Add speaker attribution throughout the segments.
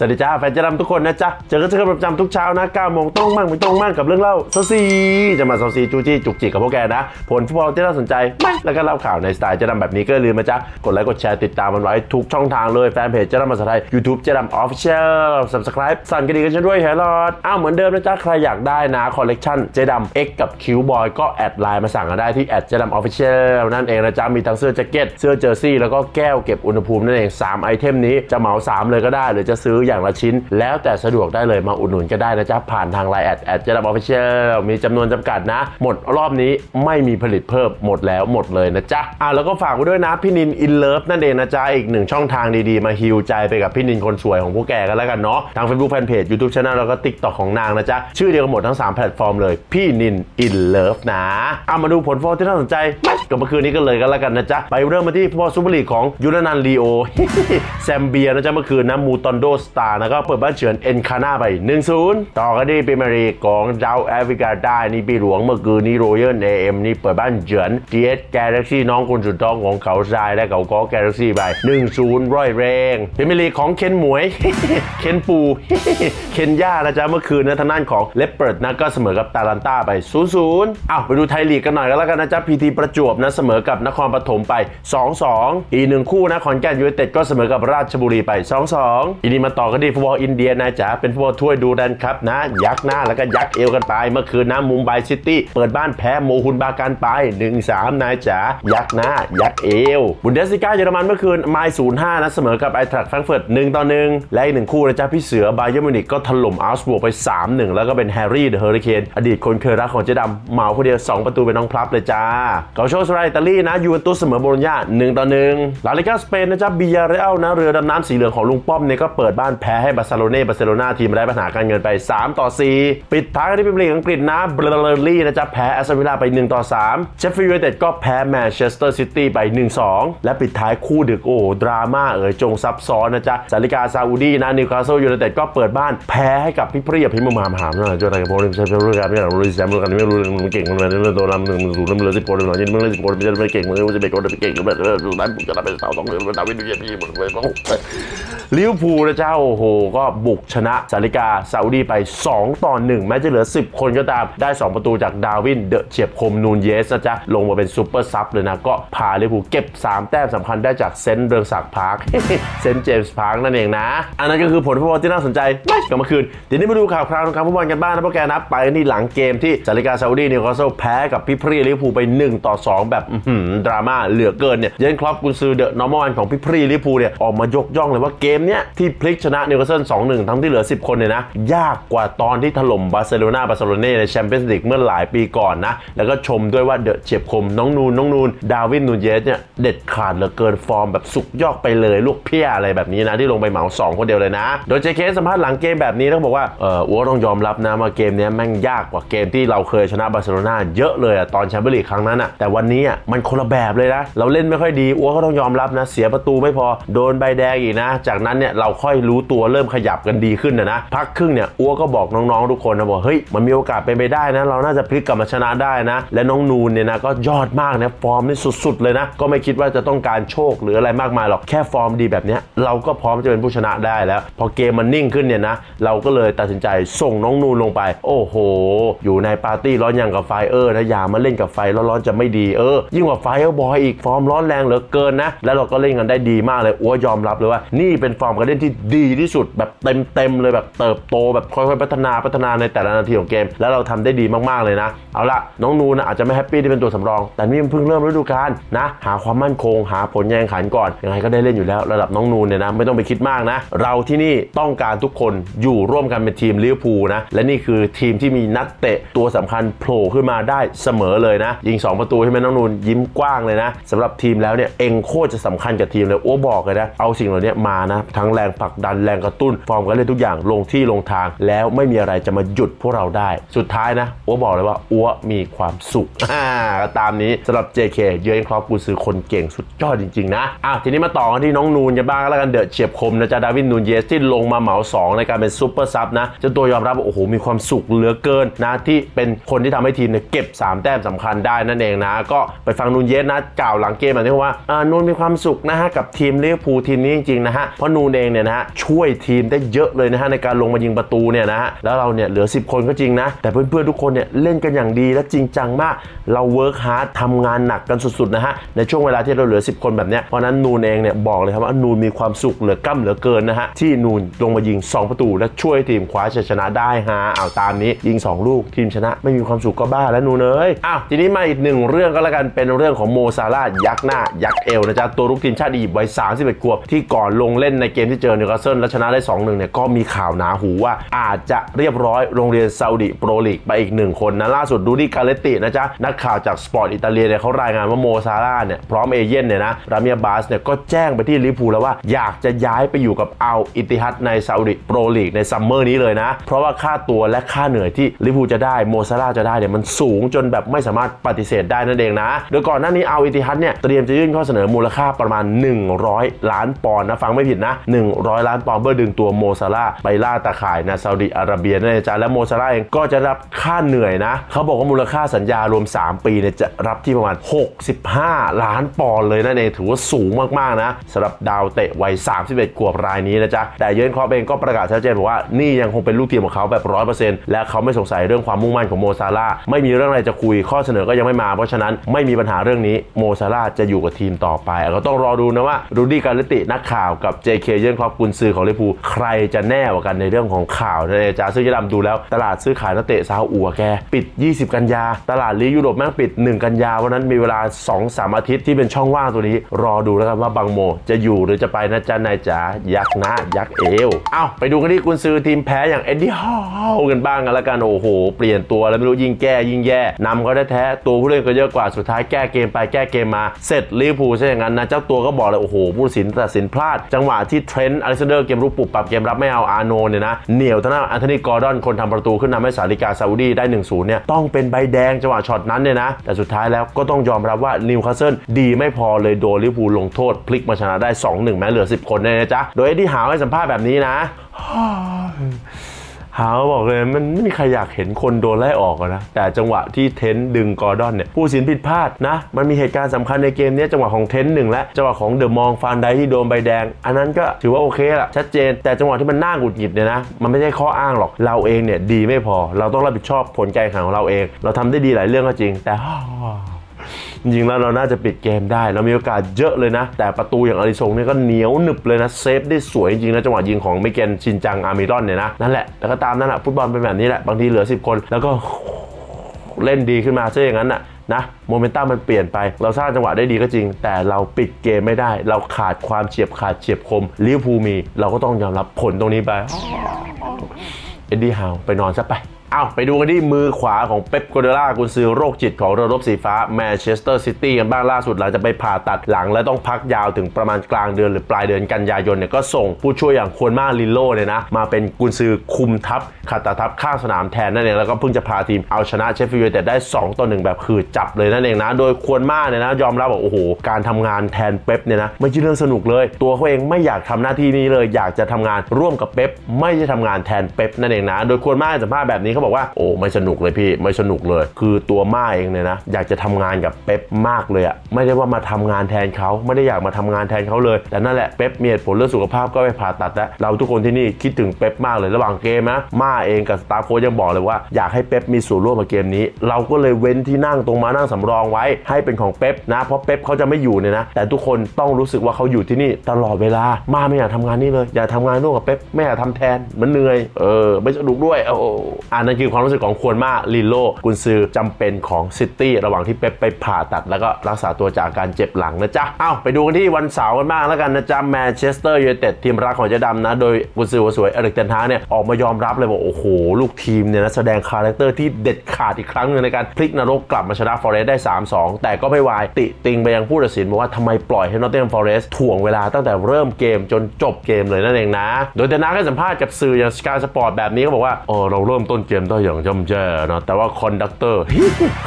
Speaker 1: สวัสดีจ้าแฟนเจะดำทุกคนนะจ๊ะ เจอกันเจอกันประจำทุกเช้านะ9โมงต้องมั่งไม่ต้องมั่งกับเรื่องเล่าซาซีจะมาซาซีจูจี้จุกจิกกับพวกแกนะ ผลฟุตบอลที่น่าสนใจไม่แล้วก็เล่าข่าวในสไตล์เจะดำแบบนี้ก็อย่าลืมนะจ๊ะ กดไลค์กดแชร์ติดตามมันไว้ทุกช่องทางเลยแฟนเพจเจะดำภาษาไทย YouTube เจะดำออฟฟิเชียล subscribe สั่นกระดิ่งกันช่วยแฮร์รอดอ้าวเหมือนเดิมนะจ๊ะ ใครอยากได้นะคอลเลกชันเจดำ X กับคิวบอยก็แอดไลน์มาสั่งกันได้ที่แอดเจดำออฟฟิเชียลนั่นเองนะจ๊ะมีทั้งเสื้อแจ็คเก็ตเสื้อเจอร์ซี่แล้วก็แก้วเก็บอุณหภูมินั่นเองสามไอเทมนี้จะเหมาสามเลยก็ได้หรือจะซื้ออย่างละชิ้น แล้วแต่สะดวกได้เลยมาอุดหนุนก็ได้นะจ๊ะ ผ่านทางไลน์แอดแอดเจดับออฟฟิเชียลมีจำนวนจำกัดนะ หมดรอบนี้ไม่มีผลิตเพิ่มหมดแล้วหมดเลยนะจ๊ะอะแล้วก็ฝากไว้ด้วยนะพี่นินอินเลิฟนั่นเองนะจ๊ะอีกหนึ่งช่องทางดีๆ มาฮิวใจไปกับพี่นินคนสวยของพวกแกกันแล้วกันเนาะทาง Facebook Fanpage YouTube Channel แล้วก็ TikTok ของนางนะจ๊ะชื่อเดียวกันหมดทั้ง 3 แพลตฟอร์มเลย พี่นินอินเลิฟนะเอามาดูผลฟุตบอลที่น่าสนใจไม่ก็เมื่อคืนนี้กันเลยกันแล้วกันนะจ๊ะไปเริ่มมาที่ฟุตบอซูเปอร์ลีกของยูนานันลีโอแซมเบียนะจ๊ะเมื่อคืนนะมูตอนโดสตาร์นะก็เปิดบ้านเฉือนเอ็นคาน่าไป 1-0 ต่อกันที่พรีเมียร์ลีกของดาวแอฟริกาใต้นี่ปีหลวงเมื่อคืนนี้โรเยอร์เอ็มนี่เปิดบ้านเฉือน GS Galaxy น้องคนสุดท้องของเขาทรายและเขาก็ Galaxy ไป 1-0 ร้อยแรงพรีเมียร์ลีกของเคนหมวย เคนปู เคนย่านะจ๊ะเมื่อคืนนะทางด้านของเลปเปิร์ดนะก็เสมอกับตาลันต้าไป 0-0อ้าวไปดูไทยลีกกันหน่อยก็แล้วกันนะจ๊ะพีทีประจวบนะเสมอกับนครปฐมไป 2-2 อีกหนึ่งคู่นะขอนแก่นยูไนเต็ดก็เสมอกับราชบุรีไป 2-2 อีนี้มาต่อกันที่ฟุตบอลอินเดียนะจ๊ะเป็นฟุตบอลถ้วยดูดันครับนะ ยักหน้าแล้วก็ยักเอวกันไป เมื่อคืนนะมุมไบซิตี้เปิดบ้านแพ้โมฮุนบาการไป 1-3นายจ๋ายักหน้า ยักเอว บุนเดสลิก้าเยอรมันเมื่อคืนไมล์05นย์ห้านะเสมอกับไอทรัคแฟรงเฟิร์ต1ต่อ1และอีกหนึ่งคู่นะจ๊ะพี่เสือบาเยอร์มิวนิกก็ถล่มอัลสบวกไป 3-1 แล้วก็เป็นแฮร์รี่เดอะเฮอริเคนอดีตคนเคยรักของเจ๊ดำเหมาคนเดียว2 ประตูเป็นน้องพลับเลยจ้าเกาโชสไรอิตาลีนะยูเวนตุสเสมอโบโลญญา1ต่อ1ลาลิก้าสเปนนะจ๊ะบียาเรอัลนะเรือดำน้ำสีเหลืองของลุงป้อมเนี่ยก็เปิดบ้านแพ้ให้บาร์เซโลนาบาร์เซโลนาทีมไร้ปัญหาการเงินไป 3 ต่อ 4 ปิดท้ายที่พรีเมียร์ลีกอังกฤษนะเบลเลอร์ลี่นะจ๊ะแพ้แอสตันวิลล่าไป 1 ต่อ 3 เชฟฟิลด์ยูไนเต็ดก็แพ้แมนเชสเตอร์ซิตี้ไป 1-2 และปิดท้ายคู่ดึกโอ้ดราม่าเอ่ยจงซับซ้อนนะจ๊ะสาริกาซาอุดีนะนิวคาสเซิลยูไนเต็ดก็เปิดบ้านแพ้ให้กับพี่เปรี้ยพิมพ์มามหามนะจนอะไรกับพวกนี้ใช่เรื่องการไม่รู้แซมรู้กันไม่รู้มันเก่งมันเรื่องตัวลำหนึ่งศูนย์ลำเรือสิบคนหน่อยยิ่งมึงเลยสิบคนไม่ใช่ไม่เก่งมึงเลยจะเด็กคนจะเก่งแบบเออดูนั้นผมจะทำเป็นสาวสองเดือนเป็นดาวิดดูเยี่ยมหมดเลย ลิเวอร์พูลนะเจ้าโอ้โห ก็บุกชนะสาริกาซาอุดีไป 2 ต่อ 1 แม้จะเหลือ 10 คนก็ตามได้ 2 ประตูจากดาวิน เดอะเฉียบคมนูนเยสนะจ๊ะ ลงมาเป็นซูเปอร์ซับเลยนะ ก็พาลิเวอร์พูลเก็บ 3 แต้มสำคัญได้จากเซนต์เรืองศักดิ์พาร์คเซนต์เจมส์พาร์คนั่นเองนะ อันนั้นก็คือผลฟุตบอลที่น่าสนใจไม่กับเมื่อคืนเดี๋ยวนี้มาดูข่าวคราวทางการฟุตบอลกันบ้างนะพวกแกนะไปนี่หลังเกมที่สาริกาซาอุดีนิวคาสเซิลแพ้กับพี่พรีลิเวอร์พูลไป 1 ต่อ 2 แบบดราม่าเหลือเกินเนี่ยเยนครอปกุนซือเดอะนอร์มอลของพี่พรีลิเวอร์พูลเนี่ยออกมายกย่องเลยว่าเกมเนี้ยที่พลิกชนะนิวคาสเซิล2-1 ทั้งที่เหลือ 10 คนเนี่ยนะ ยากกว่าตอนที่ถล่มบาร์เซโลนาบาร์เซโลนาในแชมเปี้ยนส์ลีกเมื่อหลายปีก่อนนะ แล้วก็ชมด้วยว่าเดอะเฉียบคมน้องนูนน้องนูนดาวินนูเยสเนี่ยเด็ดขาดเหลือเกินฟอร์มแบบสุกยอกไปเลยลูกเพี้ยอะไรแบบนี้นะที่ลงไปเหมาสองคนเดียวเลยนะ โดยเจเคสัมภาษณ์หลังเกมแบบนี้ต้องบอกว่าเอออัวต้องยอมรับนะว่าเกมนี้แม่งยากกว่าเกมที่เราเคยชนะบาร์เซโลนาเยอะเลยอะตอนแชมเปี้ยนลีกครั้งนั้นอะแต่วันนี้อะมันคนละแบบเลยนะเราเล่นไม่ค่อยดีอัวก็ต้องยอมรับนะเสียประตูไม่พอโดนใบแดงอีกนะจากนั้นเนี่ยเราค่อยรู้ตัวเริ่มขยับกันดีขึ้นนะนะพักครึ่งเนี่ยอัวก็บอกน้องๆทุกคนนะบอกเฮ้ยมันมีโอกาสเป็นไปได้นะ เราน่าจะพลิกกลับมาชนะได้นะ และน้องนูนเนี่ยนะก็ยอดมากนะฟอร์มนี่สุด ๆ เลยนะ ก็ไม่คิดว่าจะต้องการโชคหรืออะไรมากมายหรอกแค่ฟอร์มดีแบบเนี้ยเราก็พร้อมจะเป็นผู้ชนะได้แล้ว พอเกมมันนิ่งขึ้นเนี่ยนะเราก็เลยตัดสินใจส่งน้องนูนลงไป โอ้โห อยู่ในปาร์ตี้ร้อนอย่างกับไฟเออร์นะอย่ามาเล่นกับไฟร้อนๆจะไม่ดีเออยิ่งกว่าไฟเออร์บอยอีกฟอร์มร้อนแรงเหลือเกินนะแล้วเราก็เล่นกันได้ดีมากเลยอัวยอมรับเลยว่านี่เป็นฟอร์มการเล่นที่ดีที่สุดแบบเต็มๆเลยแบบเติบโตแบบค่อยๆ พัฒนาพัฒนาในแต่ละนาทีของเกม แล้วเราทำได้ดีมากๆเลยนะ เอาละน้องนูนะอาจจะไม่แฮปปี้ที่เป็นตัวสำรอง แต่นี่มันเพิ่งเริ่มฤดูกาลนะ หาความมั่นคง หาผลแข่งขันก่อนยังไงก็ได้เล่นอยู่แล้วระดับน้องนูนเนี่ยนะไม่ต้องไปคิดมากนะ เราที่นี่ต้องการทุกคนอยู่ร่วมกันเป็นทีมลิเวอร์พูลนะและนี่คือทีมที่มีนักเตะตัวสำคัญโผล่ขึ้นมาได้เสมอเลยนะยิง 2 ประตูใช่ไหมน้องนูนยิ้มกว้างเลยนะสำหรับทีมแล้วเนี่ยเองโคตรจะสำคัญกับทีมเลยโอ้บอกเลยนะเอาสิ่งเหล่านี้มานะทั้งแรงผลักดันแรงกระตุ้น ฟอร์มการเล่นทุกอย่างลงที่ลงทาง แล้วไม่มีอะไรจะมาหยุดพวกเราได้ สุดท้ายนะอัวบอกเลยว่าอัวมีความสุขอ่าตามนี้สำหรับ JK เยอะครอบกูซื้อคนเก่งสุดยอดจริงๆนะอะทีนี้มาต่อกันที่น้องนูนกันบ้างแล้วกันเดอะเฉียบคมนะจ๊ะดาวินนูนเยสที่ลงมาเหมา 2 ในการเป็นซูเปอร์ซับนะเจ้าตัวยอมรับว่าโอ้โหมีความสุขเหลือเกินนะที่เป็นคนที่ทำให้ทีมเนี่ยเก็บ 3 แต้มสำคัญได้นั่นเองนะ ก็ไปฟังนูนเยสนะกล่าวหลังเกมแบบนี้ว่าอ่านูนมีความสุขนะฮะกับทีมเลิเวอร์พูลทีมนี้จริงๆนะฮะเพราะนนูนเองเนี่ยนะฮะช่วยทีมได้เยอะเลยนะฮะในการลงมายิงประตูเนี่ยนะฮะแล้วเราเนี่ยเหลือ 10 คนก็จริงนะ แต่เพื่อนๆทุกคนเนี่ยเล่นกันอย่างดีและจริงจังมาก เราเวิร์กฮาร์ดทำงานหนักกันสุดๆนะฮะในช่วงเวลาที่เราเหลือ 10 คนแบบเนี้ยเพราะนั้นนูนเองเนี่ยบอกเลยครับว่านูนมีความสุขเหลือกล้ำเหลือเกินนะฮะที่นูนลงมายิง 2 ประตู และช่วยทีมคว้าชัยชนะได้ฮะเอาตามนี้ยิง 2 ลูกทีมชนะ ไม่มีความสุขก็บ้าแล้วนูนเอ้ยอ้าวทีนี้มาอีกหนึ่งเรื่องก็แล้วกันเป็นเรื่องของโมซาลายักษ์หน้ายักษ์เอวนะจ๊ะตัวรุกทีมชาติอียิปต์วัย31ขวบที่ก่อนลงเล่นในเกมที่เจอนิวคาสเซิลและชนะได้ 2-1เนี่ยก็มีข่าวหนาหูว่าอาจจะเรียบร้อยโรงเรียนซาอุดิโปรลีกไปอีกหนึ่งคนนะล่าสุดดูดีกาเลตตินะจ๊ะนักข่าวจากสปอร์ตอิตาเลียเนี่ยเขารายงานว่าโมซาลาเนี่ยพร้อมเอเย่นเนี่ยนะรามิอาบาสเนี่ยก็แจ้งไปที่ลิเวอร์พูแล้วว่าอยากจะย้ายไปอยู่กับอัลอิติฮัดในซาอุดิโปรลีกในซัมเมอร์นี้เลยนะ เพราะว่าค่าตัวและค่าเหนื่อยที่ลิเวอร์พูจะได้โมซาลาจะได้เนี่ยมันสูงจนแบบไม่สามารถปฏิเสธได้นั่นเองนะโดยก่อนหน้านี้อัลอิติฮัดเนี่ยเตรียมจะยื่นข้อเสนอมูลค่าประมาณ 100 ล้านปอนด์นะฟังไม่ผิดนะ100 ล้านปอนด์เพื่อดึงตัวโมซาลาไปล่าตาข่ายในซาอุดิอาระเบียนั่นเองจ้าและโมซาลาเองก็จะรับค่าเหนื่อยนะ เขาบอกว่ามูลค่าสัญญารวม 3 ปีเนี่ยจะรับที่ประมาณ 65 ล้านปอนด์เลยนั่นเองถือว่าสูงมากๆนะสำหรับดาวเตะวัย 31 ขวบรายนี้นะจ๊ะแต่เยอร์เกนคอปเองก็ประกาศชัดเจนบอกว่านี่ยังคงเป็นลูกทีมของเขาแบบ 100%และเขาไม่สงสัยเรื่องความมุ่งมั่นของโมซาลาไม่มีเรื่องอะไรจะคุยข้อเสนอก็ยังไม่มา เพราะฉะนั้นไม่มีปัญหาเรื่องนี้โมซาลาจะอยู่กับทีมต่อไป ก็ต้องรอดูนะว่ารูดี้การลิตินักข่าวกับเยอร์เกนคล็อปกุนซือของลิเวอร์พูลใครจะแน่กว่ากันในเรื่องของข่าวนั่นเองจ้าซึ่งจะดำดูแล้ว ตลาดซื้อขายนักเตะซาอุแก ปิด 20 กันยา ตลาดลีกยุโรปแม่งปิด 1 กันยาวันนั้นมีเวลา 2-3 อาทิตย์ที่เป็นช่องว่างตัวนี้ รอดูแล้วกันว่าบังโม จะอยู่หรือจะไปนะจ๊ะนายจ๋ายักษ์นะยักษ์เอวเอาไปดูกันที่กุนซือทีมแพ้อย่างเอ็ดดี้ฮาวกันบ้างกันล้วกันโอ้โห เปลี่ยนตัวแล้วไม่รู้ยิ่งแก้ยิ่งแย่นำก็ได้แท้ตัวผู้เล่นก็เยอะกว่าสุดท้ายแก้เกมไปแก้เกมมาเสร็จลิเวอร์พูลซะอย่างนั้นนะเจ้าตัวก็บอกเลยโอ้โหผู้ตัดสินตัดสินพลาดจังหวะที่เทรนต์อเล็กซานเดอร์เกมรุกปรับปรับเกมรับไม่เอาอาร์โนเนี่ยนะเหนียวทางด้านอันโทนีกอร์ดอนคนทำประตูขึ้นนำให้สาริกาซาอุดีได้ 1-0เนี่ยต้องเป็นใบแดงจังหวะช็อตนั้นเนี่ยนะแต่สุดท้ายแล้วก็ต้องยอมรับว่านิวคาสเซิลดีไม่พอเลยโดนลิเวอร์พูลลงโทษ พลิกมาชนะได้ 2-1 แม้เหลือ 10 คนเนี่ยนะจ๊ะโดยเอ็ดดี้หาวให้สัมภาษณ์แบบนี้นะ หาบอกเลยมันไม่มีใครอยากเห็นคนโดนไล่ออกนะ แต่จังหวะที่เทนดึงกอร์ดอนเนี่ยผู้สินผิดพลาดนะ มันมีเหตุการณ์สำคัญในเกมนี้จังหวะของเทนหนึ่งและจังหวะของเดอะมองฟานไดที่โดนใบแดง อันนั้นก็ถือว่าโอเคละชัดเจน แต่จังหวะที่มันน่าหงุดหงิดเนี่ยนะมันไม่ใช่ข้ออ้างหรอกเราเองเนี่ยดีไม่พอ เราต้องรับผิดชอบผลการแข่งขันของเราเอง เราทำได้ดีหลายเรื่องก็จริง แต่ จริงๆแล้วเราน่าจะปิดเกมได้เรามีโอกาสเยอะเลยนะ แต่ประตูอย่างอาริซงเนี่ยก็เหนียวหนึบเลยนะเซฟได้สวยจริงๆนะจังหวะยิงของไมเกนชินจังอาร์มิรอนเนี่ยนะนั่นแหละแล้วก็ตามนั่นแหละฟุตบอลเป็นแบบนี้แหละบางทีเหลือ 10 คน แล้วก็เล่นดีขึ้นมาซะอย่างนั้นน่ะนะโมเมนตัมมันเปลี่ยนไป เราสร้างจังหวะได้ดีก็จริง แต่เราปิดเกมไม่ได้ เราขาดความเฉียบขาดเฉียบคมลิเวอร์พูลมี เราก็ต้องยอมรับผลตรงนี้ไปเอ็ดดี้ฮาวไปนอนซะไป เอาไปดูกันที่มือขวาของเป๊ปโกเดล่ากุนซือโรคจิตของเรือรบสีฟ้าแมนเชสเตอร์ซิตี้กันบ้างล่าสุดหลังจะไปผ่าตัดหลังและต้องพักยาวถึงประมาณกลางเดือนหรือปลายเดือนกันยายนเนี่ยก็ส่งผู้ช่วยอย่างควรมาลิโลเนี่ยนะ มาเป็นกุนซือคุมทัพขัดตาทัพข้างสนามแทนนั่นเอง แล้วก็เพิ่งจะพาทีมเอาชนะเชฟฟิลด์ยูไนเต็ดได้ 2 ต่อ 1 แบบคือจับเลยนั่นเองนะ โดยควรมาเนี่ยนะยอมรับบอกโอ้โหการทำงานแทนเป๊ปเนี่ยนะไม่ใช่เรื่องสนุกเลย ตัวเขาเองไม่อยากทำหน้าที่นี้เลย อยากจะทำงานร่วมกับเป๊ปไม่ใช่ทำงานแทนเป๊ปนั่นเองนะ โดยควรมาสัมภาษณ์แบบนี้เขาบอกว่าโอ้ไม่สนุกเลยพี่ไม่สนุกเลย คือตัวม่าเองเนี่ยนะอยากจะทำงานกับเป๊ปมากเลยอะไม่ได้ว่ามาทำงานแทนเขาไม่ได้อยากมาทำงานแทนเขาเลย แต่นั่นแหละเป๊ปมีเหตุผลเรื่องสุขภาพก็ไปผ่าตัดแล้วเราทุกคนที่นี่คิดถึงเป๊ปมากเลยระหว่างเกมนะม่าเองกับสตาร์โค้ชยังบอกเลยว่าอยากให้เป๊ปมีส่วนร่วมกับเกมนี้ เราก็เลยเว้นที่นั่งตรงมานั่งสำรองไว้ให้เป็นของเป๊ปนะเพราะเป๊ปเขาจะไม่อยู่เนี่ยนะแต่ทุกคนต้องรู้สึกว่าเขาอยู่ที่นี่ตลอดเวลามาไม่อยากทำงานนี่เลยอยากทำงานร่วมกับเป๊ปไม่อยากทำแทนมันเหนื่อยเออไม่สนุกด้วยโอ้โหอันนั้นคือความรู้สึกของควรมาลิโลกุนซือจำเป็นของซิตี้ระหว่างที่เป๊ปไปผ่าตัด แล้วก็รักษาตัวจากอาการเจ็บหลังนะจ๊ะเอ้าไปดูกันที่วันเสาร์กันบ้างแล้วกันนะจ๊ะแมนเชสเตอร์ยูไนเต็ดทีมรักของเจ๊ดำนะ โดยกุนซือสวยเอริกเทนฮาเนี่ยออกมายอมรับเลยบอกโอ้โห ลูกทีมเนี่ยนะแสดงคาแรคเตอร์ที่เด็ดขาดอีกครั้งหนึงในการพลิกนรกกลับมาชนะฟอเรสต์ได้ 3-2 แต่ก็ไม่วายติติงไปยังผู้ตัดสินบอกว่าทำไมปล่อยให้นอตเทนฟอเรสต์ถ่วงเวลาตั้งแต่เริ่มเกมจนจบเกมเลยนั่นเองนะ โดยเทนฮาให้สัมภาษณ์กับสื่ออย่างสกายสปอร์ตแบบนี้เขาบอกว่าเออเราเริ่มต้นเกมได้อย่างย่ำแย่นะ แต่ว่าคอนดักเตอร์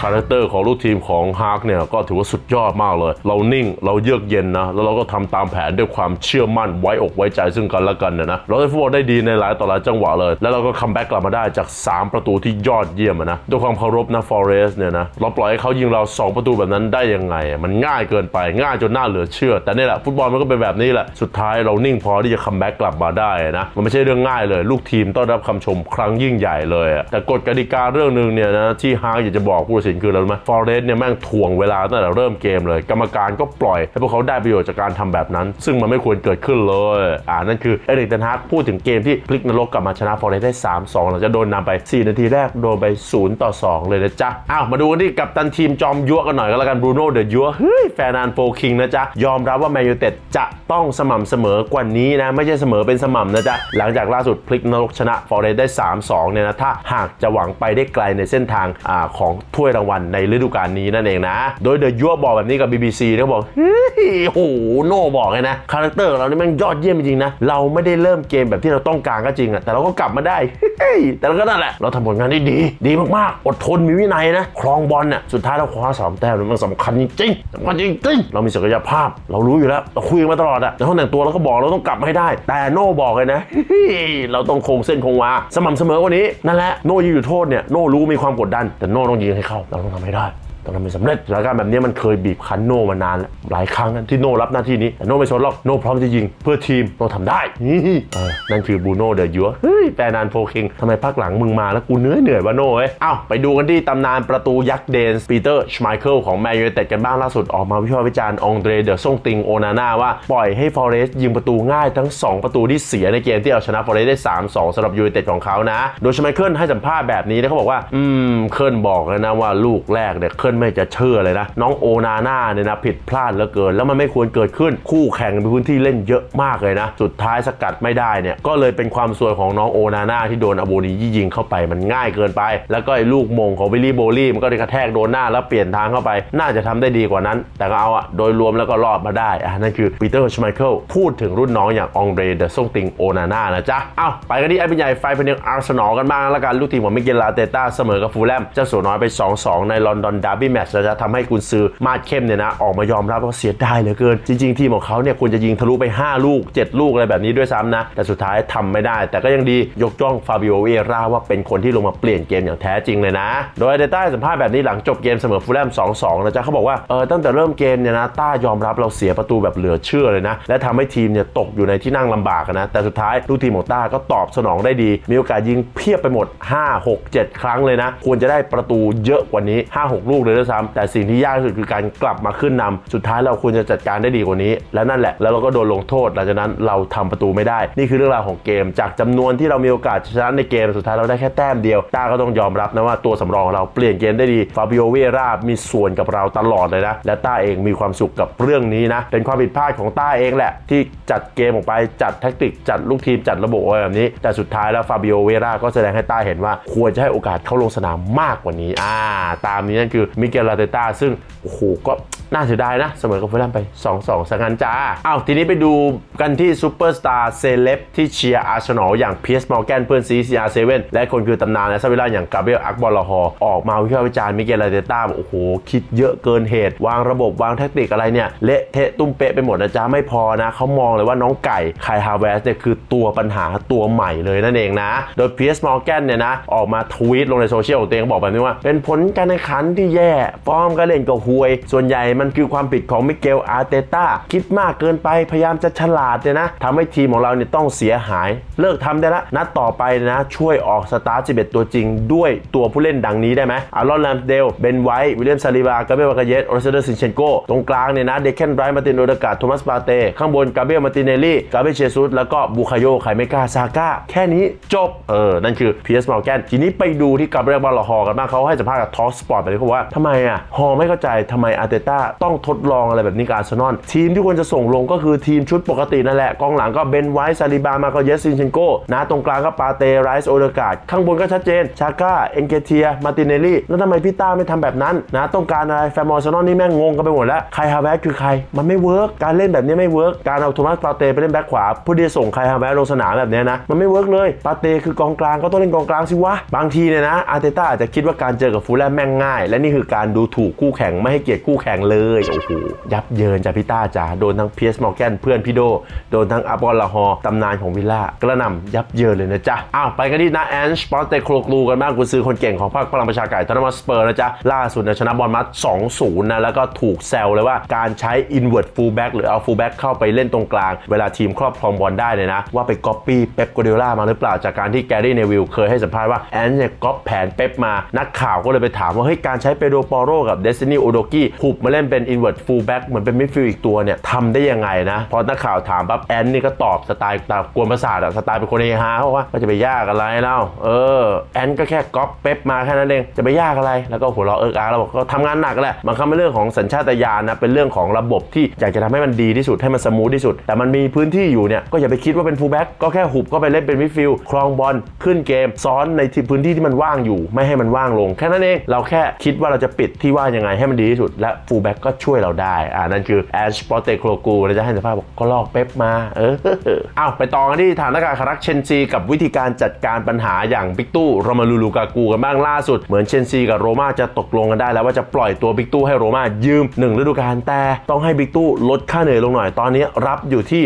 Speaker 1: คาแรคเตอร์ของลูกทีมของฮาร์กเนี่ยก็ถือว่าสุดยอดมากเลย เรานิ่งเราเยือกเย็นนะ แล้วเราก็ทำตามแผนด้วยความเชื่อมั่นไว้อกไว้ใจซึ่งกันและกันเนยนะเราได้ฟุตบอลได้ดีในหลายต่อหลายจังหวะเลย แล้วเราก็คัมแบ็กกลับมาได้จาก 3 ประตูที่ยอดเยี่ยมนะด้วยความเคารพนะฟอเรสเนี่ยนะเราปล่อยให้เขายิงเรา 2 ประตูแบบนั้นได้ยังไง มันง่ายเกินไปง่ายจนน่าเหลือเชื่อ แต่นี่แหละฟุตบอลมันก็เป็นแบบนี้แหละสุดท้ายเรานิ่งพอที่จะคัมแบ็กกลับมาได้นะมันไม่ใช่เรื่องง่ายเลย ลูกทีมต้อนรับคำชมครั้งยิ่งใหญ่เลยอะแต่กฎกติกาเรื่องหนึ่งเนี่ยนะที่ฮาร์กอยากจะบอกผู้ตัดสินคืออะไรรู้ไหมฟอเรสเนี่ยแม่งถ่วงเวลาตั้งแต่เริ่มเกมเลย กรรมการก็ปล่อยให้พวกเขาได้ประโยชน์จากการทำแบบนั้น ซึ่งมันไม่ควรเกิดขึ้นเลย อ่านั่นคือเอริกเทนฮากพูดถึงเกมที่พลิกนรกกลับมาชนะฟอเรสได้ 3-2หลังจากโดนนำไป 4 นาทีแรกโดนไป 0 ต่อ 2 เลยนะจ๊ะอ้าวมาดูกันที่กับตันทีมจอมยั่วกันหน่อยก็แล้วกันบรูโน่เดอะยั่วเฮ้ยแฟนานโฟคิงนะจ๊ะยอมรับว่าแมนยูเต็ดจะต้องสม่ำเสมอกว่านี้นะไม่ใช่เสมอเป็นสม่ำนะจ๊ะหลังจากล่าสุดพลิกนรกชนะฟอเรสได้ 3-2เนี่ยนะถ้าหากจะหวังไปได้ไกลในเส้นทางอาของถ้วยรางวัลในฤดูกาลนี้นั่นเองนะ โดยเดอะยั่วบอกแบบนี้กับ BBC เขบอกเฮ้ยโอ้โหโน่บอกเลยนะคาแรคเตอร์ของเรานี่มันยอดเยี่ยมจริงนะเราไม่ได้เริ่มเกมแบบที่เราต้องการก็จริงอะแต่เราก็กลับมาได้ ฮ้ยแต่เราก็นั่นแหละ เราทำผลงานได้ดี ดีมากๆ อดทนมีวินัยนะครองบอลเนี่ยสุดท้ายเราคว้าสามแต้มมันสำคัญจริงๆสำคัญจริงๆ เรามีศักยภาพ เรารู้อยู่แล้วเราคุยกันมาตลอดอะในห้องแต่งตัวเราก็บอกเราต้องกลับมาให้ได้ แต่โน่บอกเลยนะเฮ้ยเราต้องคงเส้นคงวาสม่ำเสมอกว่านี้นั่นแหละโน่ยิงอยู่โทษเนี่ยโน่รู้มีความกดดัน แต่โน่ต้องยิงให้เข้าเราต้องทำให้ได้ ต้องทำให้สำเร็จสถานการณ์แบบนี้มันเคยบีบคั้นโน่มานานแล้วหลายครั้งที่โน่รับหน้าที่นี้แต่โน่ไม่สนหรอกโน่พร้อมจะยิง เพื่อทีมโน่ทำได้นี่นั่นคือบูโน่เดอะยัวเฮ้ยแปรนานโฟคิงทำไมพักหลังมึงมาแล้วกูเหนื่อยเหนื่อยวะโน่เอ้ยเอ้าไปดูกันที่ตำนานประตูยักษ์เดนส์ปีเตอร์ชไมเคิลของแมนยูเต็ดกันบ้างล่าสุดออกมาวิพากษ์วิจารณ์องเดรเดอร์ซ่งติงโอนาน่าว่าปล่อยให้ฟอเรสต์ยิงประตูง่ายทั้ง 2 ประตูที่เสียในเกมที่เอาชนะฟอเรสต์ได้ 3-2สำหรับยูเต็ดของเขานะ โดยชไมเคิลให้สัมภาษณ์แบบนี้นะเขาบอกว่าอืมเคิลบอกเลยนะว่าลูกแรกเนี่ยเคิลไม่จะเชื่อเลยนะ น้องโอนาน่าเนี่ยนะผิดพลาดเหลือเกิน แล้วมันไม่ควรเกิดขึ้นคู่แข่งมีพื้นที่เล่นเยอะมากเลยนะ สุดท้ายสกัดไม่ได้เนี่ยก็เลยเป็นความซวยของน้องโอนาน่าที่โดนอโบนียิงเข้าไปมันง่ายเกินไป แล้วก็ไอ้ลูกมงของวิลลี่โบลี่มันก็ได้กระแทกโดนหน้าแล้วเปลี่ยนทางเข้าไป น่าจะทำได้ดีกว่านั้น แต่ก็เอาอะโดยรวมแล้วก็รอดมาได้อะนั่นคือปีเตอร์ชไมเคิลพูดถึงรุ่นน้องอย่างองเดรเดอร์ซงติงโอนาน่านะจ๊ะเอาไปกันที่ไอ้เป็นใหญ่ไฟเป็นยังอาร์เซนอลกันบ้างแล้วกันลูกทีมของมิเกลลาเตต้าเสมอกับฟูลแลมเจ้าสัวน้อยไป 2-2 ในลอนดอนดาร์บบีแมตช์จะทำให้กุนซือมาดเข้มเนี่ยนะออกมายอมรับว่าเสียดายเหลือเกิน จริง ๆ ทีมของเขาเนี่ยควรจะยิงทะลุไป 5 ลูก 7 ลูกอะไรแบบนี้ด้วยซ้ำนะ แต่สุดท้ายทำไม่ได้ แต่ก็ยังดียกย่องฟาบิโอเอราว่าเป็นคนที่ลงมาเปลี่ยนเกมอย่างแท้จริงเลยนะ โดยเดต้าสัมภาษณ์แบบนี้หลังจบเกมเสมอฟูลแลม2-2นะจ๊ะเขาบอกว่าเออตั้งแต่เริ่มเกมเนี่ยนะต้ายอมรับเราเสียประตูแบบเหลือเชื่อเลยนะและทำให้ทีมเนี่ยตกอยู่ในที่นั่งลำบากนะแต่สุดท้ายลูกทีมของต้าก็ตอบสนองได้ดี มีโอกาสยิงเพียบไปหมด 5 6 7 ครั้งเลยนะ ควรจะได้ประตูเยอะกว่านี้ 5 6 ลูกเลยด้วยซ้ำแต่สิ่งที่ยากที่สุดคือการกลับมาขึ้นนำสุดท้ายเราควรจะจัดการได้ดีกว่านี้ และนั่นแหละ แล้วเราก็โดนลงโทษหลังจากนั้นเราทำประตูไม่ได้ นี่คือเรื่องราวของเกม จากจำนวนที่เรามีโอกาสชนะในเกม สุดท้ายเราได้แค่แต้มเดียวต้าก็ต้องยอมรับนะว่าตัวสำรองของเราเปลี่ยนเกมได้ดีฟาบิโอเวรามีส่วนกับเราตลอดเลยนะและต้าเองมีความสุขกับเรื่องนี้นะเป็นความผิดพลาดของต้าเองแหละ ที่จัดเกมออกไปจัดแท็กติกจัดลูกทีมจัดระบบอะไรแบบนี้ แต่สุดท้ายแล้วฟาบิโอเวราก็แสดงให้ต้าเห็นว่าควรจะให้โอกาสเข้าลงสนามมากกว่านี้อ่าตามนี้นั่นคือมิเกลลาเตต้าซึ่ง โอ้โห ก็น่าเสียดายนะ เสมอกับฟูลแลมไป 2-2สังกันจ้าอ้าวทีนี้ไปดูกันที่ซูเปอร์สตาร์เซเลบที่เชียร์อาร์เซนอลอย่างเพียสมอร์แกนเพื่อนซีซีอาร์เซเว่นและคนคือตำนานและซาเวล่าอย่างกาเบรียลอักบอลลาฮอร์ออกมาวิพากษ์วิจารณ์มิเกลลาเตต้าบอกโอ้โห คิดเยอะเกินเหตุ วางระบบวางแทคนิคอะไรเนี่ย เละเทะตุ้มเป๊ะไปหมดนะจ๊ะไม่พอนะเขามองเลยว่าน้องไก่ไคฮาเวสเนี่ยคือตัวปัญหาตัวใหม่เลยนั่นเองนะ โดยเพียสมอร์แกนเนี่ยนะออกมาทวีตลงในโซเชียลของตัวเองบอกแบบนี้ว่าเป็นผลการแข่งขันที่แย่ฟอร์มการเล่นก็ห่วย ส่วนใหญ่มันคือความผิดของมิเกลอาร์เตต้าคิดมากเกินไปพยายามจะฉลาดเนี่ยนะทำให้ทีมของเราเนี่ยต้องเสียหาย เลิกทำได้ละนัดต่อไปนะ ช่วยออกสตาร์ท11 ตัวจริง ด้วยตัวผู้เล่นดังนี้ได้ไหมอารอนแลมเดลเบนไวท์วิลเลียมซาลิบากาเบรียลวากาเยสโอเซเดอร์ซินเชนโกตรงกลางเนี่ยนะเดคเคนไรมาตินโอเดกาโทมัสปาเต้ข้างบนกาเบรียลมาตินเนลลี่กาเบรียลเชซุสแล้วก็บูคาโยไคเมกาซาก้าแค่นี้จบเออนั่นคือพีเอสมอร์แกนทีนี้ไปดูที่กาเบรียลบาลฮอร์กันบ้างเขาให้สัมภาษณ์กับทอสปอร์ตไปเลยเขาบอกว่าทำำไมอะฮอไม่เข้าใจทำไมอาร์เตต้าต้องทดลองอะไรแบบนี้กับอาร์เซนอลทีมที่ควรจะส่งลงก็คือทีมชุดปกตินั่นแหละกองหลังก็เบนไวท์ซาลิบามาก็เยสซินเชนโกนะตรงกลางก็ปาเตไรส์โอเดกาดข้างบนก็ชัดเจนชาก้าเอนเกเทียมาติเนลลี่แล้วทำไมพี่ต้าไม่ทำแบบนั้นนะต้องการอะไรแฟนมอร์เซนอลนี่แม่งงงกันไปหมดแล้วใครฮาแวร์คือใครมันไม่เวิร์กการเล่นแบบนี้ไม่เวิร์กการเอาโทมัสปาเตไปเล่นแบ็คขวาเพื่อที่จะส่งใครฮาแวร์ลงสนามแบบเนี้ยนะมันไม่เวิร์กเลยปาเตคือกองกลางก็ต้องเล่นกองกลางสิวะบางทีเนี่ยนะอาร์เตต้าอาจจะคิดว่าการเจอกับฟูลแลมแม่งง่ายและนี่คือการดูถูกคู่แข่งไม่ให้เกียรติคู่แข่งเลยโอ้โหยับเยินจ้ะพี่ต้าจ๋าโดนทั้งเพียสมอร์แกนเพื่อนพี่โดโดนทั้งอับบอลลาฮอตำนานของวิลล่ากระนำยับเยินเลยนะจ๊ะอ้าวไปกันที่นาแอนช์ปอตเตโครกลูกันบ้างกุซื้อคนเก่งของพรรคพลังประชาไก่ทอนมัสเปอร์นะจ๊ะล่าสุดนยชนะบอลมัด2-0นะแล้วก็ถูกแซวเลยว่าการใช้ invert fullback หรือเอา fullback เข้าไปเล่นตรงกลาง เวลาทีมครอบครองบอลได้เลยนะ ว่าไปก๊อปปี้เป๊ปกัวเดล่ามาหรือเปล่าจากการที่แกรี่เนวิลเคยให้สัมภาษณ์ว่าแอนเนี่ยก๊อปแผนเป๊ปมานักข่าวก็เลยไปถามว่าเฮ้ยการใช้เปโดปอโรกับเดสตินีโอโดกี้หุบมาเล่นเป็น invert fullback เหมือนเป็นมิดฟิลด์อีกตัวเนี่ยทำได้ยังไงนะ พอนักข่าวถามปั๊บแอนนี่ก็ตอบสไตล์ตามกวนประสาทอะสไตล์เป็นคนเฮฮาเขาว่าก็จะไปยากอะไรเล่าเออแอนก็แค่ก๊อปเป๊ปมาแค่นั้นเองจะไปยากอะไรแล้วก็หัวเราะเอิกอาร์เราบอกก็ทำงานหนักแหละมันก็ไม่เรื่องของสัญชาตญาณนะเป็นเรื่องของระบบที่อยากจะทำให้มันดีที่สุดให้มันสมูทที่สุด แต่มันมีพื้นที่อยู่เนี่ยก็อย่าไปคิดว่าเป็นฟูลแบ็กก็แค่หุบก็ไปเล่นเป็นมิดฟิลด์ครองบอลขึ้นเกมซ้อนในพื้นที่ที่มันว่างอยู่ ไม่ให้มันว่างลงแค่นั้นเองเราแค่คิดว่าเราจะปิดที่ว่ายังไงให้มันดีที่สุด และฟูลแบ็กก็ช่วยเราได้ อ่านั่นคือแอชปอเตโครกูนะจะให้สัมภาษณ์บอกก็ลอกเป๊ปมา เออเอาไปต่อกันที่ฐานกาศคารักเชนซีกับวิธีการจัดการปัญหาอย่างบิ๊กตู้โรมาลูลูกากูกันบ้างล่าสุด เหมือนเชนซีกับโรม่าจะตกลงกันได้แล้วว่าจะปล่อยตัวบิ๊กตู้ให้โรม่ายืม1ฤดูกาลแต่ต้องให้บิ๊กตู้ลดค่าเหนื่อยลงหน่อยตอนนี้รับอยู่ที่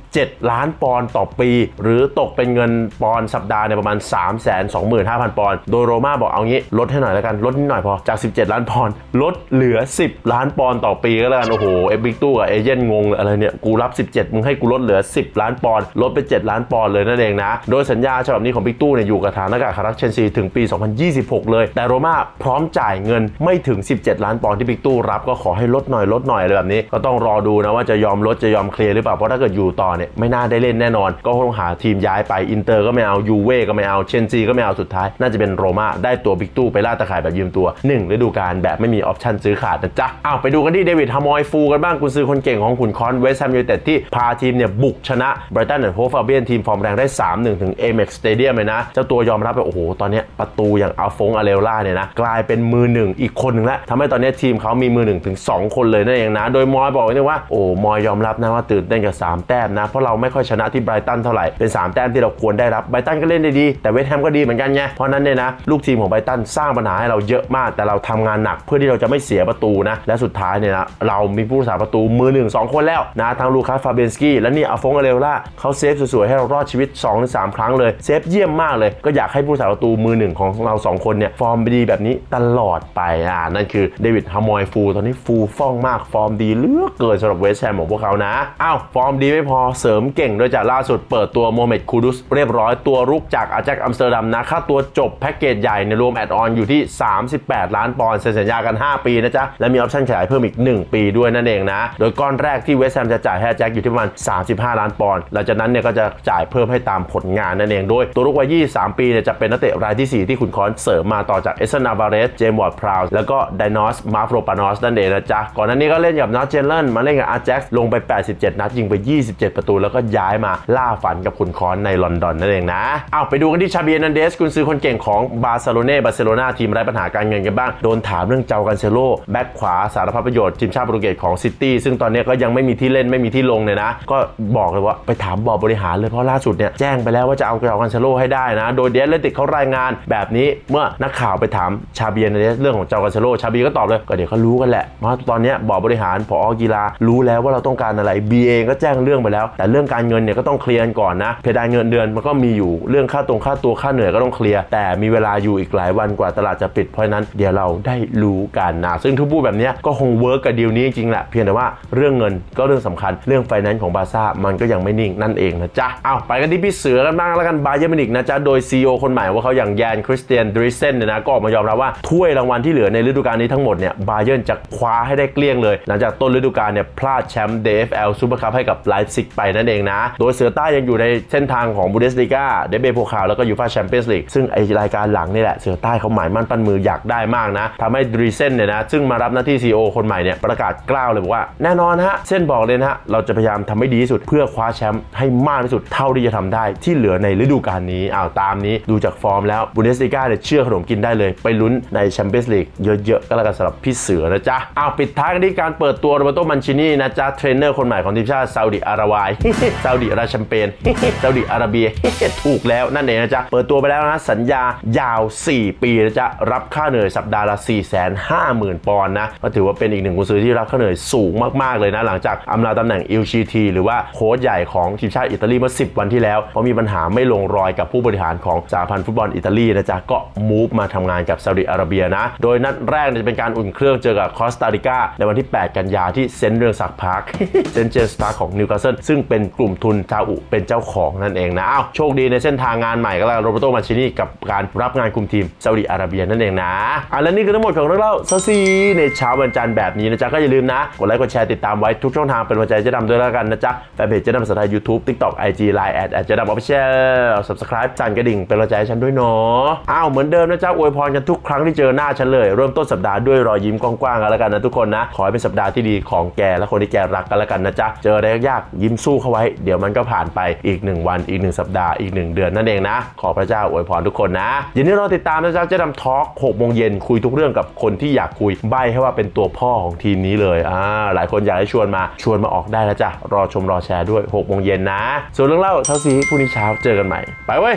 Speaker 1: 17 ล้านปอนด์ต่อปี หรือตกเป็นเงินปอนด์สัปดาห์เนี่ยประมาณ 3 2 5 0 0 0 ปอนด์โดยโรม่าบอกเอางี้ลดให้หน่อยแล้วกันลดนิดหน่อยพอจาก17ล้านปอนด์ลดเหลือ 10 ล้านปอนด์ต่อปีก็แล้วกันโอ้โหเอฟบิ๊กตู้กับเอเจนต์งงอะไรเนี่ยกูรับ 17 มึงให้กูลดเหลือ 10 ล้านปอนด์ลดไป 7 ล้านปอนด์เลยนั่นเองนะ โดยสัญญาฉบับนี้ของบิ๊กตู้เนี่ยอยู่กับฐานอากาศคารักเชนซีถึงปี 2026 เลย แต่โรม่าพร้อมจ่ายเงินไม่ถึง 17 ล้านปอนด์ที่บิ๊กตู้รับก็ขอให้ลดหน่อยลดหน่อยอะไรแบบนี้ ก็ต้องรอดูนะว่าจะยอมลดจะยอมเคลียร์หรือเปล่าเพราะถ้าเกิดอยู่ต่อเนี่ยไม่น่าได้เล่นแน่นอน ก็คงหาทีมย้ายไปอินเตอร์ก็ไม่เอายูเว่ก็ไม่เอาเชนซีก็ไม่เอาสุดท้าย น่าจะเป็นโรม่าได้ตัวบิ๊กตู้ไปล่าตะข่ายแบบยืมตัว1ฤดููกาลแบบไม่มีออปชันซื้อขาดนะจ๊ะอ้าวไปดูกันที่เดวิดฮามอยฟูกันบ้างกุนซือคนเก่งของขุนคอนเวสต์แฮมยูไนเต็ดที่พาทีมเนี่ยบุกชนะไบรตันแอนด์โฮฟาเบียนทีมฟอร์มแรงได้ 3-1 ถึง Amex Stadium เลยนะ เจ้าตัวยอมรับเลยโอ้โห ตอนนี้ประตูอย่างอัลฟงอาเรล่าเนี่ยนะ กลายเป็นมือหนึ่งอีกคนหนึ่งแล้วทำให้ตอนนี้ทีมเขามีมือหนึ่งถึง 2 คนเลยนั่นเองนะ โดยมอยบอกไว้เลยว่าโอ้มอยยอมรับนะว่าตื่นเต้นกับ 3 แต้มนะ เพราะเราไม่ค่อยชนะที่ไบรตันเท่าไหร่ เป็น 3 แต้มที่เราควรได้รับไบรตันก็เล่นได้ดี แต่เวสต์แฮมก็ดีเหมือนกันไงเพราะนั้นเนี่ยนะลูกทีมของไบรตันสร้างปัญหาให้เราเยอะมากแต่เราทำงานหนักเพื่อที่เราจะไม่เสียประตูนะ และสุดท้ายเนี่ยนะเรามีผู้รักษาประตูมือหนึ่งสองคนแล้วนะทั้งลูคัสฟาเบนสกี้และนี่อัลฟงอาเรล่าเขาเซฟสวยๆให้เรารอดชีวิต2-3 ครั้งเลยเซฟเยี่ยมมากเลย ก็อยากให้ผู้รักษาประตูมือหนึ่งของเราสองคนเนี่ยฟอร์มดีแบบนี้ตลอดไปอ่านั่นคือเดวิดฮามอยฟูตอนนี้ฟูฟ่องมากฟอร์มดีเลือกเกินสำหรับเวสต์แฮมของพวกเขานะอ้าวฟอร์มดีไม่พอเสริมเก่งด้วยจากล่าสุดเปิดตัวโมเมดคูดุสเรียบร้อยตัวรุกจากอาแจ็คอัมสเตอร์ดัมนะค่าตัวจบแพ็กเกจใหญ่ในรวมแอดออนอยู่ที่ 38 ล้านปอนด์เซ็นสัญญากัน 5 ปีนะจ๊ะ และมีออปชั่นขยายเพิ่มอีก 1 ปีด้วยนั่นเองนะ โดยก้อนแรกที่เวสต์แฮมจะจ่ายให้แจ็คอยู่ที่ประมาณ 35 ล้านปอนด์หลังจากนั้นเนี่ยก็จะจ่ายเพิ่มให้ตามผลงานนั่นเองโดยตัวรุกวัย 23 ปีเนี่ยจะเป็นนักเตะรายที่ 4 ที่ขุนคอนเสริมมาต่อจากเอสนาบาเรสเจมส์วอร์ดพราวแล้วก็ไดนอสมาฟโรปานอสนั่นเองนะจ๊ะก่อนหน้านี้ก็เล่นกับนอตเจนเลนมาเล่นกับอาร์แจ็คลงไป 87 นัดยิงไป 27 ประตู แล้วก็ย้ายมาล่าฝันกับขุนคอนในลอนดอนนั่นเองนะเอาไปดูกันที่ชาเบียนันเดสกุนซือคนเก่งของบาร์เซโลนาบาร์เซโลนาทีมไร้ปัญหาการเงินกันบ้างโดนถามเรื่องเจ้ากันเซโลแบ็คขวาสารพัดประโยชน์ทีมชาติโปรตุเกสของซิตี้ซึ่งตอนนี้ก็ยังไม่มีที่เล่นไม่มีที่ลงเลยนะ ก็บอกเลยว่าไปถามบอร์ดบริหารเลยเพราะล่าสุดเนี่ยแจ้งไปแล้วว่าจะเอาเจ้ากันเซโลให้ได้นะ โดยเดสเลติกเขารายงานแบบนี้เมื่อนักข่าวไปถามชาเบียนเรื่องของเจ้ากันเซโลชาเบียก็ตอบเลยก็เดี๋ยวเขารู้กันแหละเพราะตอนนี้บอร์ดบริหารผอกีฬารู้แล้วว่าเราต้องการอะไรบีเองก็แจ้งเรื่องไปแล้ว แต่เรื่องการเงินเนี่ยก็ต้องเคลียร์ก่อนนะเพดานเงินเดือนมันก็มีอยู่เรื่องค่าตรงค่าตัวค่าเหนื่อยก็ต้องเคลียร์แต่มีเวลาอยู่อีกหลายวันกว่าตลาดจะปิดเพราะนั้นเดี๋ยวเราได้รู้กันนะซึ่งทุกพูดแบบนี้ก็คงเวิร์กกับดีลนี้จริงแหละเพียงแต่ว่าเรื่องเงินก็เรื่องสำคัญเรื่องไฟแนนซ์ของบาร์ซ่ามันก็ยังไม่นิ่งนั่นเองนะจ๊ะเอาไปกันที่พี่เสือกันบ้างแล้วกันบาเยอร์มินิกนะจ๊ะโดย CEO คนใหม่ว่าเขาอย่างแยนคริสเตียนดริเซนเนี่ยนะก็ออกมายอมรับว่าถ้วยรางวัลที่เหลือในฤดูกาลนี้ทั้งหมดเนี่ยบาเยอร์จะคว้าให้ได้เกลี้ยงเลย หลังจากต้นฤดูกาลเนี่ยพลาดแชมป์ DFL ซูเปอร์คัพให้กับไลฟ์ซิกไปนั่นเองนะโดยเสือใต้ยังอยู่ในเส้นทางของบูเดสลิกาเดเบโพคาแล้วก็ยูฟาแชมเปี้ยนส์ลีกซึ่งไอรายการหลังนี่แหละเสือใต้เขาหมายมั่นปั้นมืออยากได้มากนะทำให้ดรีเซนเนี่ยนะซึ่งมารับหน้าที่ CEO คนใหม่เนี่ยประกาศกล้าวเลยบอกว่าแน่นอนนะฮะเส้นบอกเลยนะฮะเราจะพยายามทำให้ดีที่สุด เพื่อคว้าแชมป์ให้มากที่สุดเท่าที่จะทำได้ที่เหลือในฤดูกาลนี้อ้าวตามนี้ดูจากฟอร์มแล้วบุนเดสลิก้าเนี่ยเชื่อขนมกินได้เลย ไปลุ้นในแชมเปี้ยนส์ลีกเยอะๆก็แล้วกันสำหรับพี่เสือนะจ๊ะอ้าวปิดท้ายกันที่การเปิดตัวโรเบโตมันชินีนะจ๊ะเทรนเนอร์คนใหม่ของทีมชาติซาอุดิอาระวายซาอุดิอาระแชมเปญซาอุดิอาระเบียถูกแล้วนั่นเองนะจ๊ะเปิดตัวไปแล้วนะสัญญายาว 4 ปีนะจ๊ะรับค่าเหนื่อยสัปดาห์ละ4 5 0 0 0 0 ปอนด์นะก็ถือว่าเป็นอีกหนึ่งกุญซือที่รับค่าเหนื่อยสูงมากๆเลยนะ หลังจากอำลาตำแหน่งอิลชีทีหรือว่าโค้ชใหญ่ของทีมชาติอิตาลีเมื่อ 10 วันที่แล้วเพราะมีปัญหาไม่ลงรอยกับผู้บริหารของสหพันธ์ฟุตบอลอิตาลีนะจ๊ะก็มูฟมาทำงานกับซาอุดิอาระเบียนะ โดยนัดแรกจะเป็นการอุ่นเครื่องเจอกับคอสตาริกาในวันที่ 8 กันยาที่เซนต์เรืองศักดิ์พาร์คเซนเจมส์พาร์ของนิวคาสเซิลซึ่งเป็นกลุ่มทุนซาอุเป็นเจ้าของนั่นเองนะอ้าวโชคดีในเส้นทางงานใหม่ก็แล้วโรเบโตมาชินีกับการรับงานคุมทีมซาอุดิอาระเบียนั่นเองนะอะและนี่คือทั้งหมดของเรื่องเล่าซาซีในเช้าวันจันทร์แบบนี้นะจ๊ะก็อย่าลืมนะ กดไลค์กดแชร์ติดตามไว้ทุกช่องทางเป็นกำลังใจเจะดำด้วยแล้วกันนะจ๊ะแฟนเพจเจะดำภาษาไทย YouTube TikTok IG Line แอดแอดเจะดำออฟฟิเชียล Subscribe สั่นกระดิ่งเป็นกำลังใจให้ฉันด้วยเนาะอ้าวเหมือนเดิมนะจ๊ะอวยพรกันทุกครั้งที่เจอหน้าฉันเลยเริ่มต้นสัปดาห์ด้วยรอยยิ้มกว้างๆกันแล้วกันนะทุกคนนะขอให้เป็นสัปดาห์ที่ดีของแกและคนที่แกรักกันแล้วกันนะจ๊ะเจออะไรยากยิ้มสู้เข้าไว้ เดี๋ยวมันก็ผ่านไปอีกหนึ่งวันอีกหนึ่งสัปดาห์อีกหนึ่งเดือนนั่นเองนะ ขอพระเจ้าอวยพรทุกคนนะยินดีรอติดตามนะจ๊ะเจะดำทอล์ก6โมงเย็นคุยทุกเรื่องกับคนที่อยากคุยใบให้ว่าเป็นตัวพ่อของทีมนี้เลยอ่าหลายคนอยากให้ชวนมาชวนมาออกได้แล้วจ้ะรอชมรอแชร์ด้วย6โมงเย็นนะ ส่วนเรื่องเล่าเช้าซีพรุ่งนี้เช้าเจอกันใหม่ ไปเว้ย